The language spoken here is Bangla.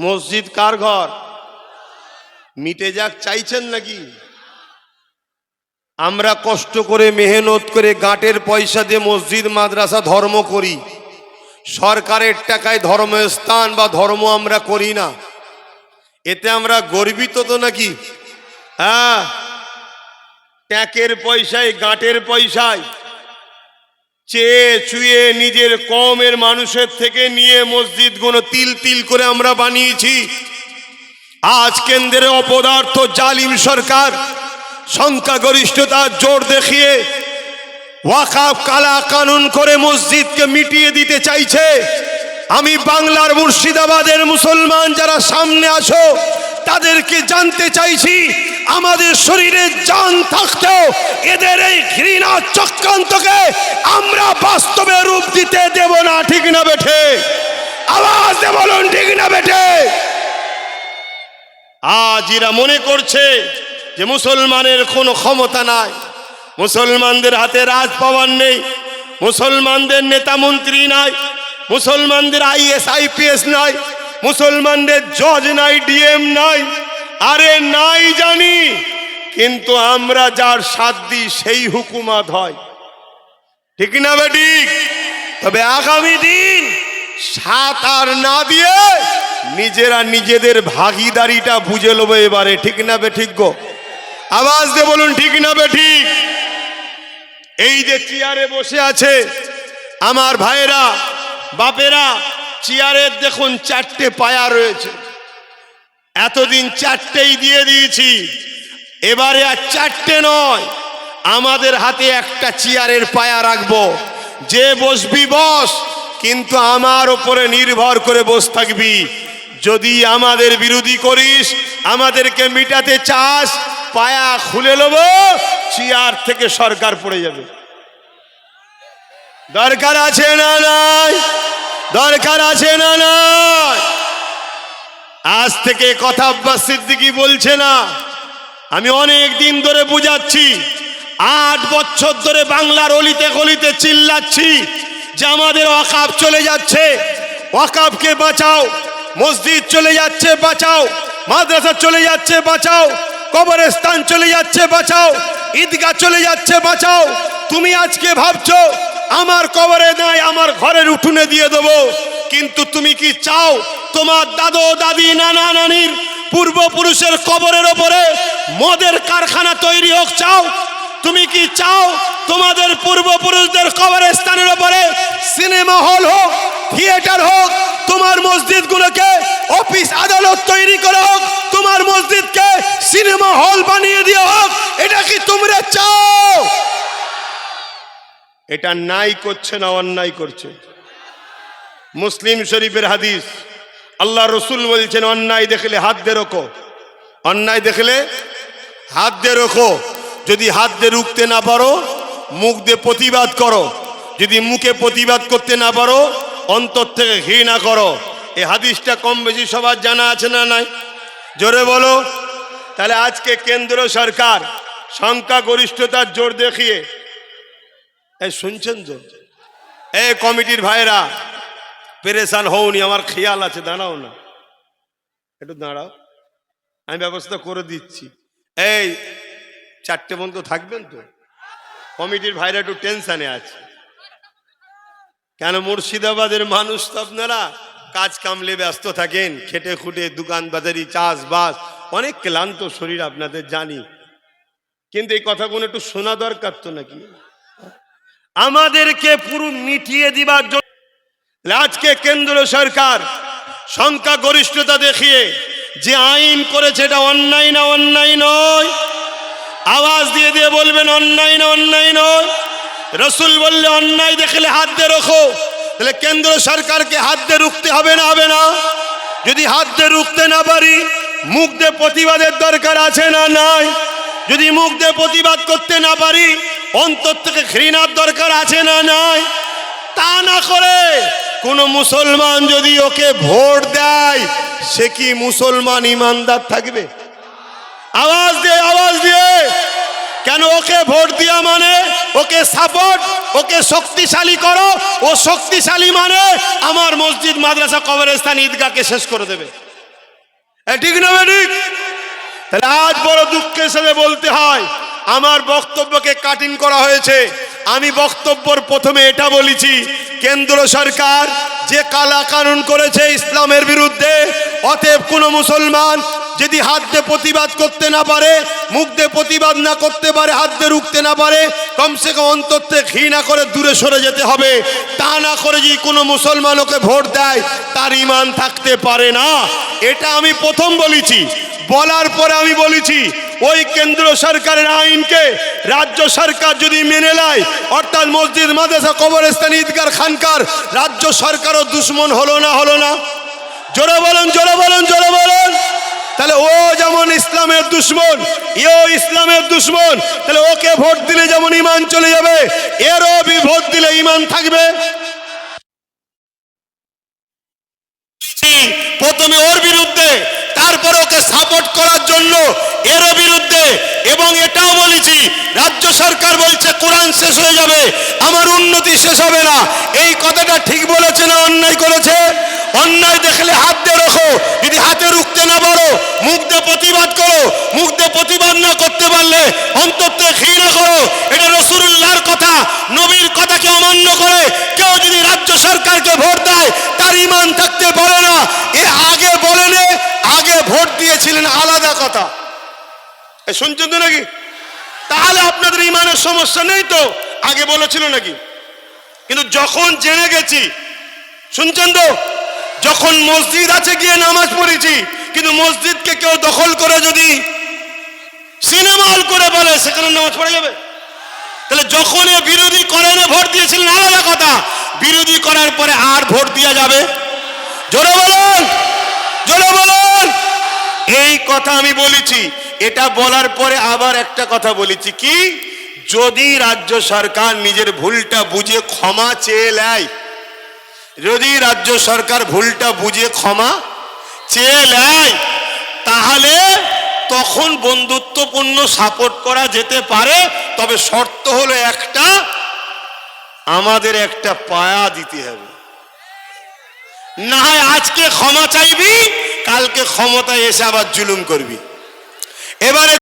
মসজিদ কার ঘর? মিটে যাক, চাইছেন নাকি? আমরা কষ্ট করে, মেহনত করে, গাঁটের পয়সা দিয়ে মসজিদ, মাদ্রাসা, ধর্ম করি। সরকারের টাকায় ধর্মস্থান বা ধর্ম আমরা করি না। এতে আমরা গর্বিত তো নাকি? হ্যাঁ। ট্যাকের পয়সায়, গাঁটের পয়সায়। চেয়ে চুয়ে নিজের কমের মানুষের থেকে নিয়ে মসজিদ মসজিদগুলো তিল তিল করে আমরা বানিয়েছি। আজ কেন্দ্রের অপদার্থ জালিম সরকার সংখ্যাগরিষ্ঠতার জোর দেখিয়ে ওয়াকাফ কালা কানুন করে মসজিদকে মিটিয়ে দিতে চাইছে। আমি বাংলার মুর্শিদাবাদের মুসলমান যারা সামনে আসো তাদেরকে জানতে চাইছি আমাদের শরীরে জান থাকতেও এদের এই ঘৃণা চক্রান্তকে আমরা বাস্তবে রূপ দিতে দেব না, ঠিক না বেঠে? আওয়াজ বলুন, ঠিক না বেঠে? আজ এরা মনে করছে যে মুসলমানের কোনো ক্ষমতা নাই, মুসলমানদের হাতে রাজ পাওয়ার নেই, মুসলমানদের নেতা মন্ত্রী নাই, মুসলমানদের আইএস আইপিএস নাই, মুসলমানদের জজ নাই, ডিএম নাই। আরে নাই জানি, কিন্তু আমরা যার সাথ দিই সেই হুকুমাত হয়। ঠিক না বেঠিক তবে আগামী দিন সাত আর না দিয়ে নিজেরা নিজেদের ভাগিদারিটা বুঝে নেব এবারে, ঠিক না বে ঠিক গো? আওয়াজ দিয়ে বলুন, ঠিক না বে ঠিক? এই যে চেয়ারে বসে আছে আমার ভাইয়েরা, বাপেরা চেয়ারের দেখুন চারটে পায়া রয়েছে। এতদিন চারটেই দিয়ে দিয়েছি। এবারে আর চারটে নয়। আমাদের হাতে একটা চেয়ারের পায়া রাখব। যে বসবি বস, কিন্তু আমার ওপরে নির্ভর করে বস থাকবি। যদি আমাদের বিরোধী করিস, আমাদেরকে মিটাতে চাস, পায়া খুলে নেব, চেয়ার থেকে সরকার পড়ে যাবে। দরকার আছে না নাই? দরকার আছে না নাই? আজ থেকে কথা আব্বাস সিদ্দিকি বলছে না। আমি অনেক দিন ধরে বুঝাচ্ছি, আট বছর ধরে বাংলার অলিতে গলিতে চিল্লাচ্ছি যে আমাদের অকাপ চলে যাচ্ছে। অকাপকে বাঁচাও, মসজিদ চলে যাচ্ছে, বাঁচাও, মাদ্রাসা চলে যাচ্ছে, বাঁচাও। কবরস্থান চলে যাচ্ছে, বাঁচাও। ঈদগাহ চলে যাচ্ছে, বাঁচাও। তুমি আজকে ভাবছ, আমার কবরে নাই, আমার ঘরের উঠুনে দিয়ে দেবো। কিন্তু তুমি কি চাও, তোমার দাদু দাদি, নানা নানির পূর্বপুরুষের কবরের ওপরে মদের কারখানা তৈরি হোক চাও? তুমি কি চাও, তোমাদের পূর্বপুরুষদের কবরের স্থানের ওপরে সিনেমা হল হোক, থিয়েটার হোক, তোমার মসজিদগুলোকে অফিস আদালত তৈরি করা হোক? তোমার মসজিদকে সিনেমা হল বানিয়ে দেওয়া হোক, এটা কি তোমরা চাও? এটা নাই করছে না অন্যায় করছে। মুসলিম শরীফের হাদিস, আল্লাহ রসুল বলছেন, অন্যায় দেখলে হাত দিয়ে রোখো অন্যায় দেখলে হাত দিয়ে রোখো যদি হাত দিয়ে রুখতে না পারো, মুখ দিয়ে প্রতিবাদ করো। যদি মুখে প্রতিবাদ করতে না পারো, অন্তর থেকে ঘৃণা করো। এই হাদিসটা কম বেশি সবার জানা আছে না নাই? জোরে বলো। তাহলে আজকে কেন্দ্র সরকার সংখ্যা গরিষ্ঠতার জোর দেখিয়ে, এই শুনছেন তো? এই কমিটির ভাইরা পেরেশান হওনি, আমার খেয়াল আছে, দাঁড়াও না। একটু দাঁড়াও, আমি ব্যবস্থা করে দিচ্ছি। এই, চারটে বন্ধু থাকবেন তো? কমিটির ভাইরা একটু টেনশানে আছে। কেন মুর্শিদাবাদের মানুষ তো আপনারা? কাজ কামলে ব্যস্ত থাকেন, খেটে খুটে, দোকান বাজারি, চাষবাস, অনেক ক্লান্ত শরীর আপনাদের জানি। কিন্তু এই কথাগুলো একটু শোনা দরকার তো নাকি? আমাদেরকে পুরো মিটিয়ে দিবার জন্য আজকে কেন্দ্র সরকার সংখ্যা গরিষ্ঠতা দেখিয়ে যে আইন করেছে এটা অন্যায় না অন্যায় নয়, আওয়াজ দিয়ে দিয়ে বলবেন অন্যায় না অন্যায় নয়। রসুল বললে অন্যায় দেখলে হাত দিয়ে রখো। তাহলে কেন্দ্র সরকারকে হাত দিয়ে রুখতে হবে না হবে না? যদি হাত দিয়ে রুখতে না পারি, মুখ দিয়ে প্রতিবাদের দরকার আছে না নাই? যদি মুখ দিয়ে প্রতিবাদ করতে না পারি, অন্তর থেকে ঘৃণার দরকার আছে না নাই? তা না করে কোন মুসলমান যদি ওকে ভোট দেয়, সে কি মুসলমান ইমানদার থাকবে? আওয়াজ দিয়ে আওয়াজ দিয়ে কেন ওকে ভোট দেওয়া মানে? ওকে সাপোর্ট ওকে শক্তিশালী করো। ও শক্তিশালী মানে আমার মসজিদ, মাদ্রাসা, কবরস্থান, ঈদগাহকে শেষ করে দেবে। ঠিক না ঠিক? তাহলে আজ বড় দুঃখের সাথে বলতে হয়, আমার বক্তব্যকে কাটিং করা হয়েছে। আমি বক্তব্যর প্রথমে এটা বলেছি, কেন্দ্র সরকার যে কালা কানুন করেছে ইসলামের বিরুদ্ধে, অতএব কোনো মুসলমান যদি হাত দিয়ে প্রতিবাদ করতে না পারে, মুখ দিয়ে প্রতিবাদ না করতে পারে, হাত দিয়ে রুখতে না পারে, কমসে কম অন্তর থেকে ঘৃণা করে দূরে সরে যেতে হবে। তা না করে যদি কোনো মুসলমান ওকে ভোট দেয়, তার ইমান থাকতে পারে না। এটা আমি প্রথম বলেছি। বলার পরে আমি বলেছি, ওই কেন্দ্র সরকারের আইনকে রাজ্য সরকার যদি মেনে নেয়, অর্থাৎ মসজিদ, মাদ্রাসা, কবরস্থান ঈদগার খানকার, রাজ্য সরকারও দুশ্মন হলো না হলো না। জোরে বলুন জোরে বলুন জোরে বলুন। তাহলে ও যেমন ইসলামের দুশ্মন এও ইসলামের দুশ্মন, তাহলে ওকে ভোট দিলে যেমন ইমান চলে যাবে, এরও ভোট দিলে ইমান থাকবে। প্রথমে ওর বিরুদ্ধে, তারপরে ওকে সাপোর্ট করার জন্য এরও বিরুদ্ধে, এবং এটাও বলেছি, রাজ্য সরকার বলছে, কোরআন শেষ হয়ে যাবে, আমার উন্নতি শেষ হবে না। এই কথাটা ঠিক বলেছে না অন্যায় করেছে? অন্যায় দেখলে হাত দিয়ে যদি হাতে রুখতে না পারো, মুখ দিয়ে প্রতিবাদ করো। মুখ দিয়ে প্রতিবাদ না করতে পারলে অন্তত ঘৃণা করো। এটা রসুল্লাহর কথা, নবীর কথাকে অমান্য করে কেউ যদি রাজ্য সরকারকে ভোট দেয়, তার ইমান থাকতে পারে না। এ আগে বলেনে আগে ভোট দিয়েছিলেন আলাদা কথা। শুনছেন তো নাকি? তাহলে আপনাদের ইমানের সমস্যা নেই তো? আগে বলেছিল নাকি? কিন্তু যখন জেনে গেছি, শুনছেন তো? যখন মসজিদ আছে গিয়ে নামাজ পড়েছি, কিন্তু মসজিদকে কেউ দখল করে যদি সিনেমা হল করে বলে, সেখানে নামাজ পড়া যাবে। তাহলে যখন এ বিরোধী করে না, ভোট দিয়েছিলেন আলাদা কথা, বিরোধী করার পরে আর ভোট দেওয়া যাবে? জোরে বলুন জোরে বলুন। এই কথা আমি বলেছি, এটা বলার পরে আবার একটা কথা বলেছি, কি? যদি রাজ্য সরকার নিজের ভুলটা বুঝে ক্ষমা চেয়ে নেয় যদি রাজ্য সরকার ভুলটা বুঝে ক্ষমা চেয়ে নেয়, তাহলে তখন বন্ধুত্বপূর্ণ সাপোর্ট করা যেতে পারে। তবে শর্ত হলো একটা, আমাদের একটা পায়া দিতে হবে। না হয় আজকে ক্ষমা চাইবি, কালকে ক্ষমতায় এসে আবার জুলুম করবি। এবারে